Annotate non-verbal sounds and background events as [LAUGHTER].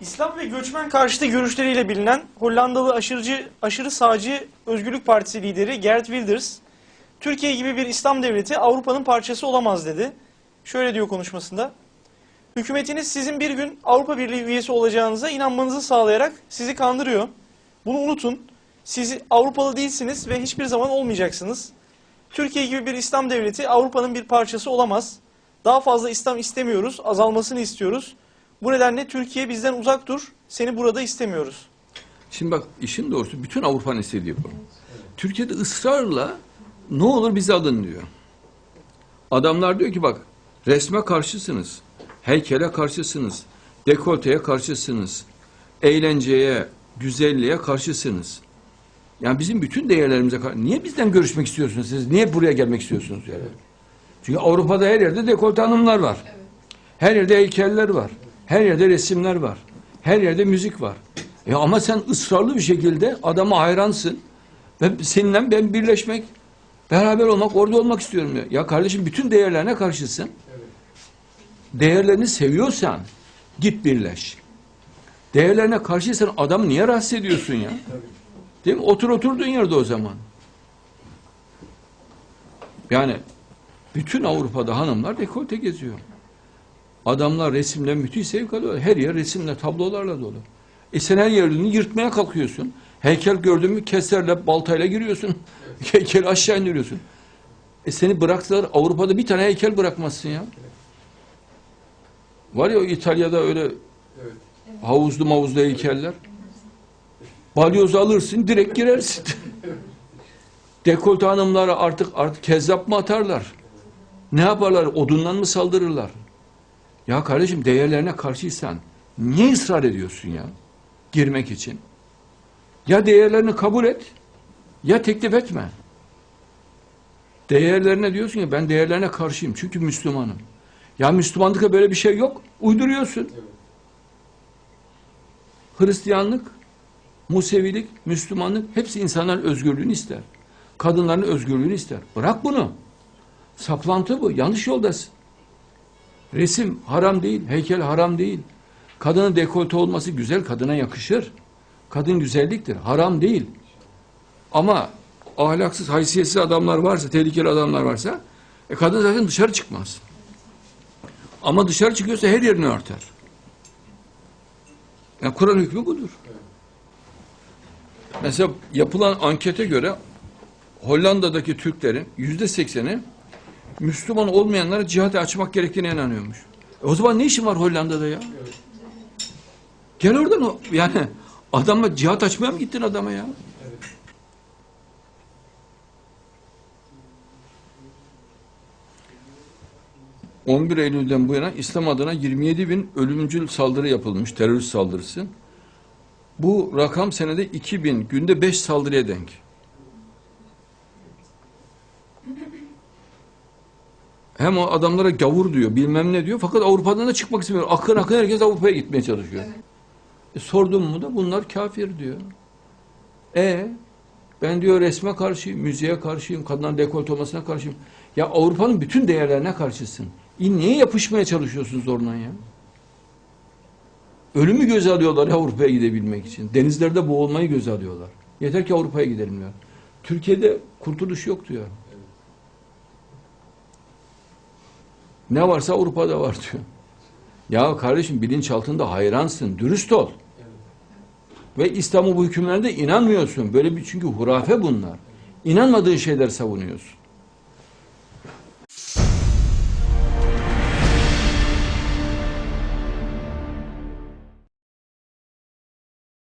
İslam ve göçmen karşıtı görüşleriyle bilinen Hollandalı aşırıcı, aşırı sağcı Özgürlük Partisi lideri Geert Wilders, Türkiye gibi bir İslam devleti Avrupa'nın parçası olamaz dedi. Şöyle diyor konuşmasında. Hükümetiniz sizin bir gün Avrupa Birliği üyesi olacağınıza inanmanızı sağlayarak sizi kandırıyor. Bunu unutun. Siz Avrupalı değilsiniz ve hiçbir zaman olmayacaksınız. Türkiye gibi bir İslam devleti Avrupa'nın bir parçası olamaz. Daha fazla İslam istemiyoruz, azalmasını istiyoruz. Bu nedenle Türkiye bizden uzak dur, seni burada istemiyoruz. Şimdi bak işin doğrusu bütün Avrupa'nın istediği bu. Türkiye'de ısrarla ne olur bizi alın diyor. Adamlar diyor ki bak resme karşısınız, heykele karşısınız, dekolteye karşısınız, eğlenceye, güzelliğe karşısınız. Yani bizim bütün değerlerimize karşı. Niye bizden görüşmek istiyorsunuz siz? Niye buraya gelmek istiyorsunuz yani? Çünkü Avrupa'da her yerde dekolte hanımlar var. Her yerde heykeller var. Her yerde resimler var. Her yerde müzik var. E ama sen ısrarlı bir şekilde adama hayransın. Ve seninle ben birleşmek, beraber olmak, orada olmak istiyorum ya. Ya kardeşim bütün değerlerine karşısın. Değerlerini seviyorsan git birleş. Değerlerine karşıysan adamı niye rahatsız ediyorsun ya? Değil mi? Otur oturduğun yerde o zaman. Yani bütün Avrupa'da hanımlar dekolte geziyor. Adamlar resimle müthiş zevk alıyorlar. Her yer resimle, tablolarla dolu. E sen her yerini yırtmaya kalkıyorsun. Heykel gördün mü keserle, baltayla giriyorsun. [LAUGHS] Heykeli aşağı indiriyorsun. E seni bıraktılar Avrupa'da bir tane heykel bırakmazsın ya. Var ya İtalya'da öyle havuzlu mavuzlu heykeller. Balyozu alırsın direkt girersin. [LAUGHS] Dekolte hanımlara artık artık kezzap mı atarlar? Ne yaparlar? Odundan mı saldırırlar? Ya kardeşim değerlerine karşıysan niye ısrar ediyorsun ya? Girmek için. Ya değerlerini kabul et ya teklif etme. Değerlerine diyorsun ya ben değerlerine karşıyım çünkü Müslümanım. Ya Müslümanlıkta böyle bir şey yok. Uyduruyorsun. Hristiyanlık, Musevilik, Müslümanlık hepsi insanların özgürlüğünü ister. Kadınların özgürlüğünü ister. Bırak bunu. Saplantı bu. Yanlış yoldasın. Resim haram değil, heykel haram değil. Kadının dekolte olması güzel, kadına yakışır. Kadın güzelliktir, haram değil. Ama ahlaksız, haysiyetsiz adamlar varsa, tehlikeli adamlar varsa, e kadın zaten dışarı çıkmaz. Ama dışarı çıkıyorsa her yerini örter. Yani Kur'an hükmü budur. Mesela yapılan ankete göre Hollanda'daki Türklerin yüzde sekseni Müslüman olmayanlara cihada açmak gerektiğine inanıyormuş. E o zaman ne işin var Hollanda'da ya? Gel oradan o yani adamla cihat açmaya mı gittin adama ya? 11 Eylül'den bu yana İslam adına 27 bin ölümcül saldırı yapılmış, terörist saldırısı. Bu rakam senede 2000, günde 5 saldırıya denk. Hem o adamlara gavur diyor, bilmem ne diyor. Fakat Avrupa'dan da çıkmak istemiyor. Akın akın herkes Avrupa'ya gitmeye çalışıyor. E, sordum mu da bunlar kafir diyor. E ben diyor resme karşıyım, müziğe karşıyım, kadınların dekolte olmasına karşıyım. Ya Avrupa'nın bütün değerlerine karşısın. E, niye yapışmaya çalışıyorsun zorla ya? Ölümü göze alıyorlar Avrupa'ya gidebilmek için. Denizlerde boğulmayı göze alıyorlar. Yeter ki Avrupa'ya gidelim diyor. Türkiye'de kurtuluş yok diyor. Ne varsa Avrupa'da var diyor. Ya kardeşim bilinçaltında hayransın, dürüst ol. Ve İslam'ın bu hükümlerine inanmıyorsun. Böyle bir çünkü hurafe bunlar. İnanmadığın şeyler savunuyorsun.